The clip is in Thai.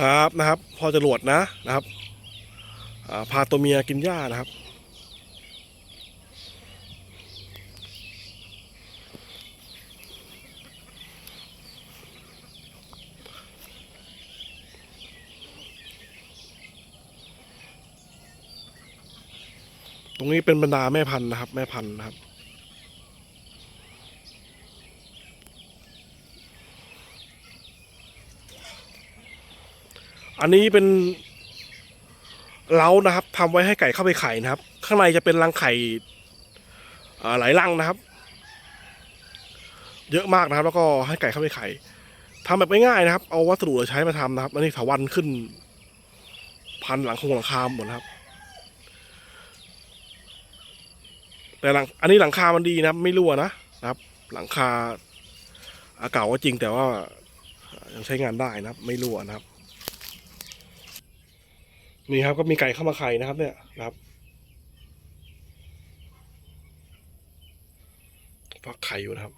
ครับนะครับ พอจะหลวดนะนะครับพาตัวเมียกินหญ้านะครับ ตรงนี้เป็นบรรดาแม่พันธุ์นะครับ แม่พันธุ์นะครับ อันนี้เป็นเล้านะครับทำไว้ให้ไก่เข้าไปไข่นะครับ ข้างในจะเป็นรังไข่หลายรังนะครับ เยอะมากนะครับ แล้วก็ให้ไก่เข้าไปไข่ทำแบบง่ายๆนะครับ เอาวัสดุเหลือใช้มาทำนะครับอันนี้ถาวันขึ้น พันหลังคงหลังคาหมดครับแต่หลังอันนี้หลังคามันดีนะครับ ไม่รั่วนะนะครับ หลังคาอาเก่าก็จริงแต่ว่ายังใช้งานได้นะครับ ไม่รั่วนะครับ นี่ครับก็มีไก่เข้ามาไข่นะครับ เนี่ยนะครับฟักไข่อยู่นะครับ